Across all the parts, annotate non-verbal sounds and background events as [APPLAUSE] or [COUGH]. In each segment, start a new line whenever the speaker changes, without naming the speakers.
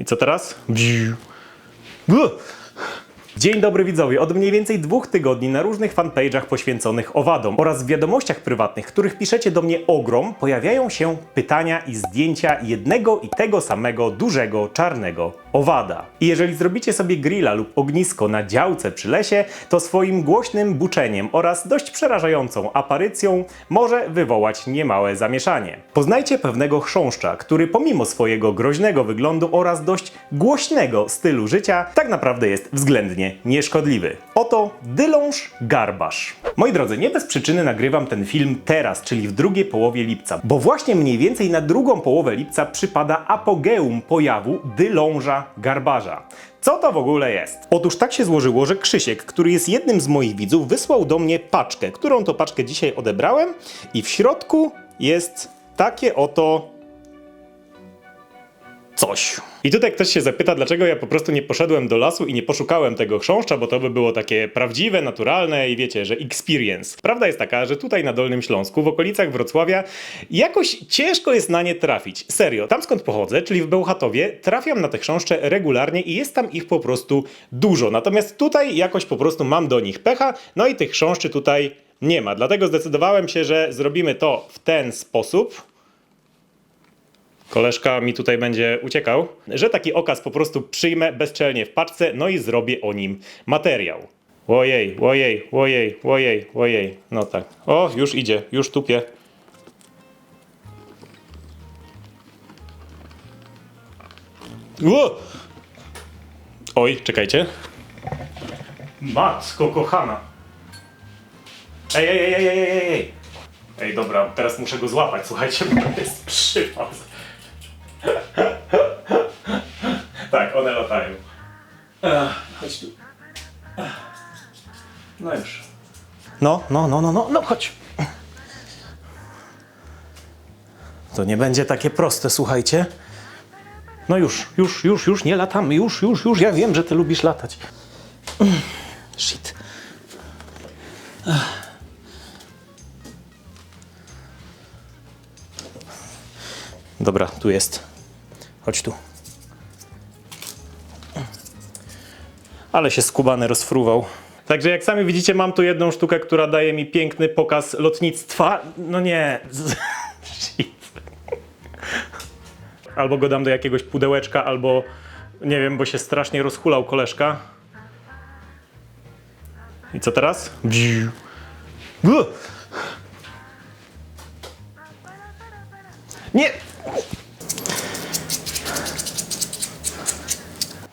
I co teraz? Bziu. Buh. Dzień dobry widzowie. Od mniej więcej dwóch tygodni na różnych fanpage'ach poświęconych owadom oraz w wiadomościach prywatnych, których piszecie do mnie ogrom, pojawiają się pytania i zdjęcia jednego i tego samego dużego czarnego owada. I jeżeli zrobicie sobie grilla lub ognisko na działce przy lesie, to swoim głośnym buczeniem oraz dość przerażającą aparycją może wywołać niemałe zamieszanie. Poznajcie pewnego chrząszcza, który pomimo swojego groźnego wyglądu oraz dość głośnego stylu życia, tak naprawdę jest względnie nieszkodliwy. Oto Dyląż Garbasz. Moi drodzy, nie bez przyczyny nagrywam ten film teraz, czyli w drugiej połowie lipca, bo właśnie mniej więcej na drugą połowę lipca przypada apogeum pojawu Dyląża Garbarza. Co to w ogóle jest? Otóż tak się złożyło, że Krzysiek, który jest jednym z moich widzów, wysłał do mnie paczkę, którą to paczkę dzisiaj odebrałem i w środku jest takie oto coś. I tutaj ktoś się zapyta, dlaczego ja po prostu nie poszedłem do lasu i nie poszukałem tego chrząszcza, bo to by było takie prawdziwe, naturalne i wiecie, że experience. Prawda jest taka, że tutaj na Dolnym Śląsku, w okolicach Wrocławia, jakoś ciężko jest na nie trafić. Serio, tam skąd pochodzę, czyli w Bełchatowie, trafiam na te chrząszcze regularnie i jest tam ich po prostu dużo. Natomiast tutaj jakoś po prostu mam do nich pecha, no i tych chrząszczy tutaj nie ma. Dlatego zdecydowałem się, że zrobimy to w ten sposób. Koleżka mi tutaj będzie uciekał, że taki okaz po prostu przyjmę bezczelnie w paczce, no i zrobię o nim materiał. Ojej, ojej, ojej, ojej, ojej. No tak. O, już idzie, już tupie. Ło! Oj, czekajcie. Matko kochana. Ej, ej, ej, ej, ej, ej, ej. Dobra, teraz muszę go złapać, słuchajcie, bo to jest przypad. One latają. Ech, chodź tu. Ech. No już. No, no, no, no, no, no, chodź. To nie będzie takie proste, słuchajcie. No już, już, już, już, nie latamy, już, już, już, ja wiem, że ty lubisz latać. Shit. Dobra, tu jest. Chodź tu. Ale się skubany rozfruwał. Także jak sami widzicie, mam tu jedną sztukę, która daje mi piękny pokaz lotnictwa. No nie. [LAUGHS] Albo go dam do jakiegoś pudełeczka, albo nie wiem, bo się strasznie rozhulał koleżka. I co teraz? Nie!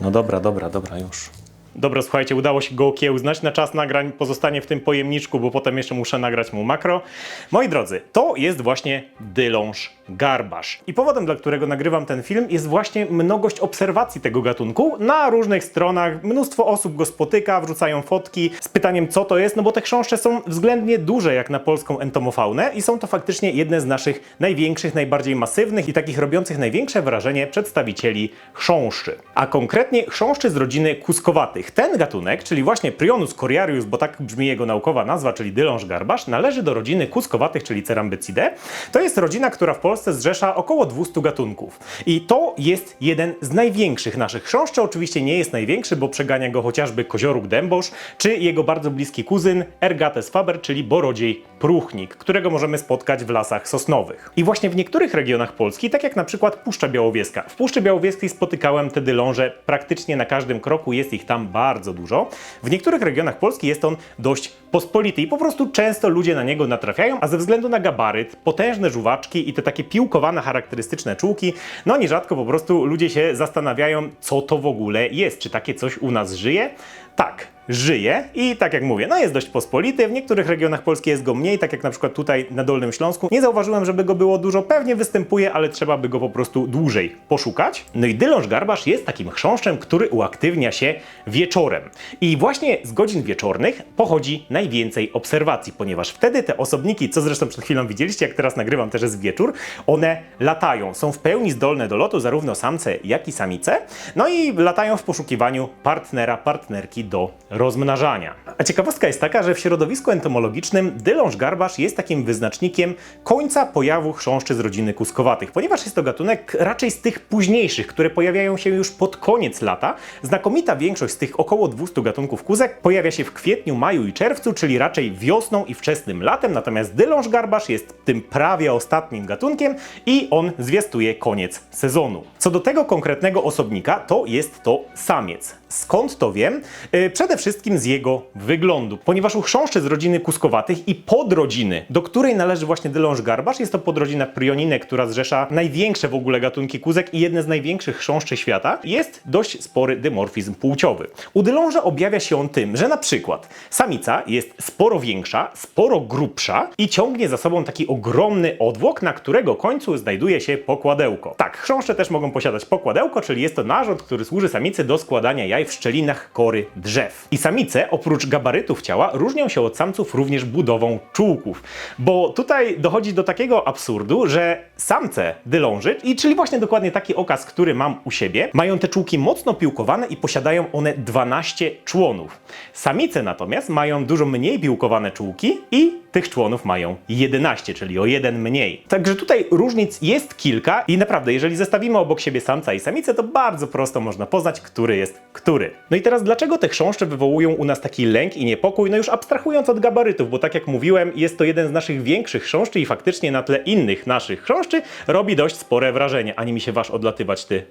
No dobra, dobra, dobra, już. Dobra, słuchajcie, udało się go okiełznać. Na czas nagrań pozostanie w tym pojemniczku, bo potem jeszcze muszę nagrać mu makro. Moi drodzy, to jest właśnie Dyląż Garbasz. I powodem, dla którego nagrywam ten film, jest właśnie mnogość obserwacji tego gatunku na różnych stronach. Mnóstwo osób go spotyka, wrzucają fotki z pytaniem, co to jest, no bo te chrząszcze są względnie duże jak na polską entomofaunę i są to faktycznie jedne z naszych największych, najbardziej masywnych i takich robiących największe wrażenie przedstawicieli chrząszczy. A konkretnie chrząszczy z rodziny kuskowatych. Ten gatunek, czyli właśnie Prionus coriarius, bo tak brzmi jego naukowa nazwa, czyli dyląż garbasz, należy do rodziny kuskowatych, czyli Cerambycidae. To jest rodzina, która w Polsce zrzesza około 200 gatunków. I to jest jeden z największych naszych chrząszczy. Oczywiście nie jest największy, bo przegania go chociażby kozioróg dębosz, czy jego bardzo bliski kuzyn Ergates faber, czyli borodziej próchnik, którego możemy spotkać w lasach sosnowych. I właśnie w niektórych regionach Polski, tak jak na przykład Puszcza Białowieska. W Puszczy Białowieskiej spotykałem te dyląże praktycznie na każdym kroku, jest ich tam bardzo dużo. W niektórych regionach Polski jest on dość pospolity i po prostu często ludzie na niego natrafiają, a ze względu na gabaryt, potężne żuwaczki i te takie piłkowane charakterystyczne czułki, no nierzadko po prostu ludzie się zastanawiają, co to w ogóle jest, czy takie coś u nas żyje. Tak, żyje i tak jak mówię, no jest dość pospolity. W niektórych regionach Polski jest go mniej, tak jak na przykład tutaj na Dolnym Śląsku. Nie zauważyłem, żeby go było dużo. Pewnie występuje, ale trzeba by go po prostu dłużej poszukać. No i dyląż garbasz jest takim chrząszczem, który uaktywnia się wieczorem. I właśnie z godzin wieczornych pochodzi najwięcej obserwacji, ponieważ wtedy te osobniki, co zresztą przed chwilą widzieliście, jak teraz nagrywam też jest wieczór, one latają. Są w pełni zdolne do lotu, zarówno samce, jak i samice. No i latają w poszukiwaniu partnera, partnerki do rozmnażania. A ciekawostka jest taka, że w środowisku entomologicznym dyląż garbasz jest takim wyznacznikiem końca pojawu chrząszczy z rodziny kuskowatych, ponieważ jest to gatunek raczej z tych późniejszych, które pojawiają się już pod koniec lata. Znakomita większość z tych około 200 gatunków kuzek pojawia się w kwietniu, maju i czerwcu, czyli raczej wiosną i wczesnym latem, natomiast dyląż garbasz jest tym prawie ostatnim gatunkiem i on zwiastuje koniec sezonu. Co do tego konkretnego osobnika, to jest to samiec. Skąd to wiem? Yy, przede wszystkim z jego wyglądu, ponieważ u chrząszczy z rodziny kuskowatych i podrodziny, do której należy właśnie dyląż garbasz, jest to podrodzina Prionine, która zrzesza największe w ogóle gatunki kuzek i jedne z największych chrząszczy świata, jest dość spory dymorfizm płciowy. U dyląża objawia się on tym, że na przykład samica jest sporo większa, sporo grubsza i ciągnie za sobą taki ogromny odwłok, na którego końcu znajduje się pokładełko. Tak, chrząszcze też mogą posiadać pokładełko, czyli jest to narząd, który służy samicy do składania jaj w szczelinach kory drzew. I samice, oprócz gabarytów ciała, różnią się od samców również budową czółków. Bo tutaj dochodzi do takiego absurdu, że samce dyląży, i czyli właśnie dokładnie taki okaz, który mam u siebie, mają te czółki mocno piłkowane i posiadają one 12 członów. Samice natomiast mają dużo mniej piłkowane czółki i tych członów mają 11, czyli o jeden mniej. Także tutaj różnic jest kilka i naprawdę, jeżeli zestawimy obok siebie samca i samicę, to bardzo prosto można poznać, który jest który. No i teraz, dlaczego te chrząszcze wywołują u nas taki lęk i niepokój? No już abstrahując od gabarytów, bo tak jak mówiłem, jest to jeden z naszych większych chrząszczy i faktycznie na tle innych naszych chrząszczy robi dość spore wrażenie. Ani mi się waż odlatywać, ty.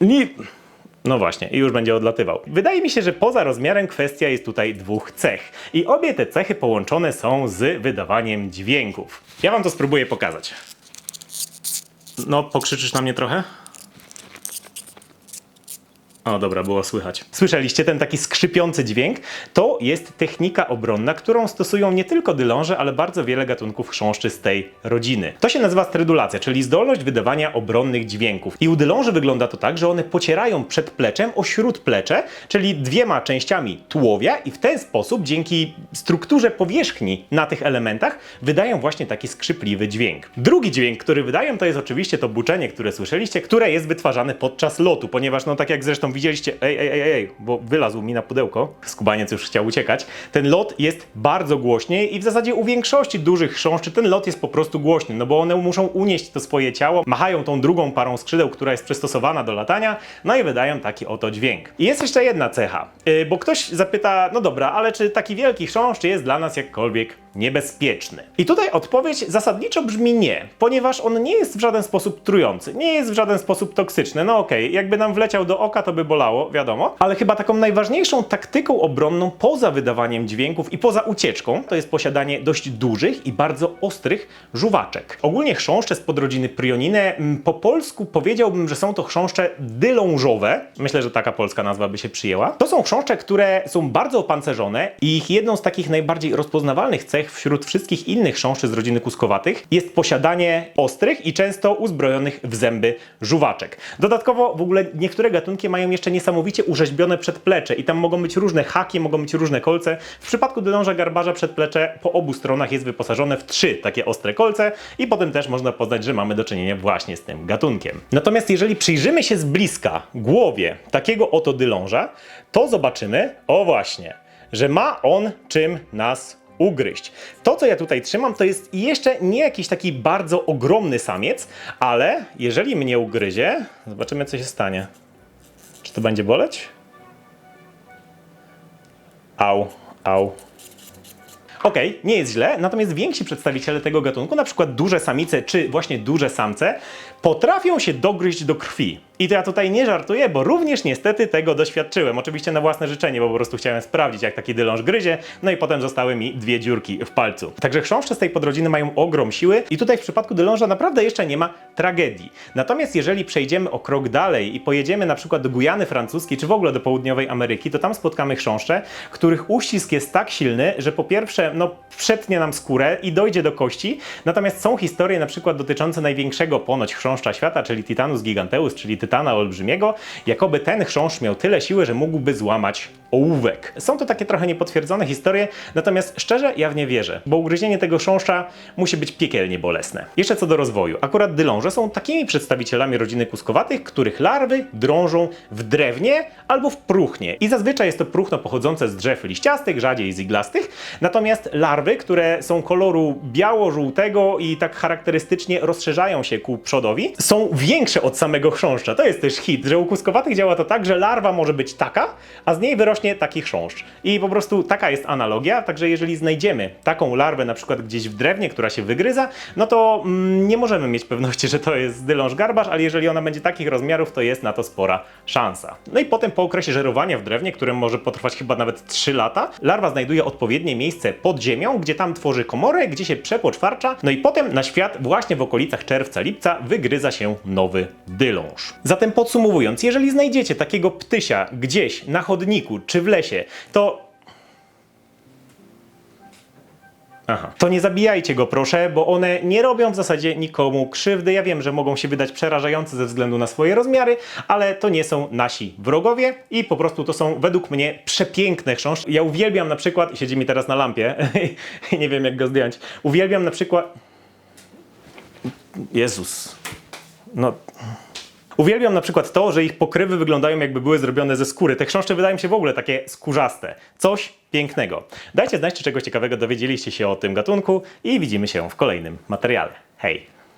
Nie... No właśnie, i już będzie odlatywał. Wydaje mi się, że poza rozmiarem kwestia jest tutaj dwóch cech. I obie te cechy połączone są z wydawaniem dźwięków. Ja wam to spróbuję pokazać. No, pokrzyczysz na mnie trochę? O, dobra, było słychać. Słyszeliście ten taki skrzypiący dźwięk? To jest technika obronna, którą stosują nie tylko dyląże, ale bardzo wiele gatunków chrząszczy z tej rodziny. To się nazywa strydulacja, czyli zdolność wydawania obronnych dźwięków. I u dyląży wygląda to tak, że one pocierają przed pleczem o śródplecze, czyli dwiema częściami tułowia i w ten sposób, dzięki strukturze powierzchni na tych elementach, wydają właśnie taki skrzypliwy dźwięk. Drugi dźwięk, który wydają, to jest oczywiście to buczenie, które słyszeliście, które jest wytwarzane podczas lotu, ponieważ no tak jak zresztą widzieliście, ej, ej, ej, ej, bo wylazł mi na pudełko, skubaniec już chciał uciekać, ten lot jest bardzo głośny i w zasadzie u większości dużych chrząszczy ten lot jest po prostu głośny, no bo one muszą unieść to swoje ciało, machają tą drugą parą skrzydeł, która jest przystosowana do latania, no i wydają taki oto dźwięk. I jest jeszcze jedna cecha, yy, bo ktoś zapyta, no dobra, ale czy taki wielki chrząszcz jest dla nas jakkolwiek niebezpieczny? I tutaj odpowiedź zasadniczo brzmi nie, ponieważ on nie jest w żaden sposób trujący, nie jest w żaden sposób toksyczny, no okej, okay, jakby nam wleciał do oka, to by bolało, wiadomo, ale chyba taką najważniejszą taktyką obronną poza wydawaniem dźwięków i poza ucieczką to jest posiadanie dość dużych i bardzo ostrych żuwaczek. Ogólnie chrząszcze z podrodziny Prionine, po polsku powiedziałbym, że są to chrząszcze dylążowe. Myślę, że taka polska nazwa by się przyjęła. To są chrząszcze, które są bardzo opancerzone i ich jedną z takich najbardziej rozpoznawalnych cech wśród wszystkich innych chrząszczy z rodziny kuskowatych jest posiadanie ostrych i często uzbrojonych w zęby żuwaczek. Dodatkowo w ogóle niektóre gatunki mają jeszcze niesamowicie urzeźbione przedplecze i tam mogą być różne haki, mogą być różne kolce. W przypadku dyląża garbarza przedplecze po obu stronach jest wyposażone w trzy takie ostre kolce i potem też można poznać, że mamy do czynienia właśnie z tym gatunkiem. Natomiast jeżeli przyjrzymy się z bliska głowie takiego oto dyląża, to zobaczymy, o właśnie, że ma on czym nas ugryźć. To, co ja tutaj trzymam, to jest jeszcze nie jakiś taki bardzo ogromny samiec, ale jeżeli mnie ugryzie, zobaczymy, co się stanie. Czy to będzie boleć? Au, au. Okay, nie jest źle, natomiast więksi przedstawiciele tego gatunku, na przykład duże samice czy właśnie duże samce, potrafią się dogryźć do krwi. I to ja tutaj nie żartuję, bo również niestety tego doświadczyłem. Oczywiście na własne życzenie, bo po prostu chciałem sprawdzić, jak taki dyląż gryzie, no i potem zostały mi dwie dziurki w palcu. Także chrząszcze z tej podrodziny mają ogrom siły i tutaj w przypadku dyląża naprawdę jeszcze nie ma tragedii. Natomiast jeżeli przejdziemy o krok dalej i pojedziemy na przykład do Gujany Francuskiej, czy w ogóle do południowej Ameryki, to tam spotkamy chrząszcze, których uścisk jest tak silny, że po pierwsze, no przetnie nam skórę i dojdzie do kości, natomiast są historie na przykład dotyczące największego ponoć chrząszcza świata, czyli Titanus giganteus, czyli tytana olbrzymiego, jakoby ten chrząszcz miał tyle siły, że mógłby złamać ołówek. Są to takie trochę niepotwierdzone historie, natomiast szczerze ja w nie wierzę, bo ugryzienie tego chrząszcza musi być piekielnie bolesne. Jeszcze co do rozwoju. Akurat dyląże są takimi przedstawicielami rodziny kuskowatych, których larwy drążą w drewnie albo w próchnie. I zazwyczaj jest to próchno pochodzące z drzew liściastych, rzadziej z iglastych. Natomiast larwy, które są koloru biało-żółtego i tak charakterystycznie rozszerzają się ku przodowi, są większe od samego chrząszcza. To jest też hit, że u kuskowatych działa to tak, że larwa może być taka, a z niej wyrośnie taki chrząszcz. I po prostu taka jest analogia, także jeżeli znajdziemy taką larwę na przykład gdzieś w drewnie, która się wygryza, no to mm, nie możemy mieć pewności, że to jest dyląż garbarz, ale jeżeli ona będzie takich rozmiarów, to jest na to spora szansa. No i potem po okresie żerowania w drewnie, które może potrwać chyba nawet 3 lata, larwa znajduje odpowiednie miejsce pod ziemią, gdzie tam tworzy komorę, gdzie się przepoczwarcza, no i potem na świat właśnie w okolicach czerwca, lipca wygryza się nowy dyląż. Zatem podsumowując, jeżeli znajdziecie takiego ptysia gdzieś na chodniku czy w lesie, to Aha. To nie zabijajcie go, proszę, bo one nie robią w zasadzie nikomu krzywdy. Ja wiem, że mogą się wydać przerażające ze względu na swoje rozmiary, ale to nie są nasi wrogowie i po prostu to są według mnie przepiękne chrząszcze. Ja uwielbiam na przykład, siedzi mi teraz na lampie, [LAUGHS] nie wiem jak go zdjąć. Uwielbiam na przykład. Jezus. No. Uwielbiam na przykład to, że ich pokrywy wyglądają jakby były zrobione ze skóry. Te chrząszcze wydają się w ogóle takie skórzaste. Coś pięknego. Dajcie znać, czy czegoś ciekawego dowiedzieliście się o tym gatunku i widzimy się w kolejnym materiale. Hej!